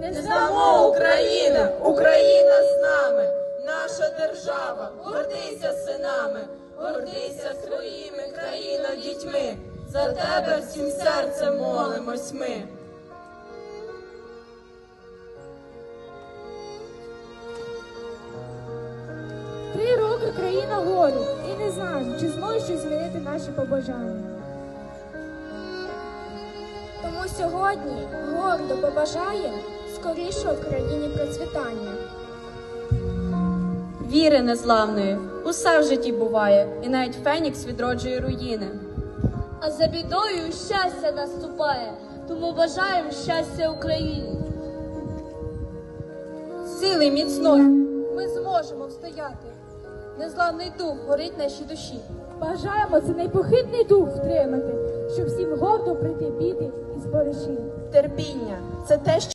Не здамо Україна, Україна з нами, наша держава, гордися синами, гордися своїми країно дітьми. За тебе всім серцем молимось ми. Три роки країна горі і не знаю, чи зможе щось змінити наші побажання. Тому сьогодні гордо побажаємо скорішого в країні процвітання. Віри незламної, усе в житті буває, і навіть Фенікс відроджує руїни. А за бідою щастя наступає, тому бажаємо щастя Україні. Сили міцної. Ми зможемо встояти. Незламний дух горить в нашій душі. Бажаємо цей непохитний дух втримати, щоб всім гордо прийти біди і збориші. Терпіння це те, що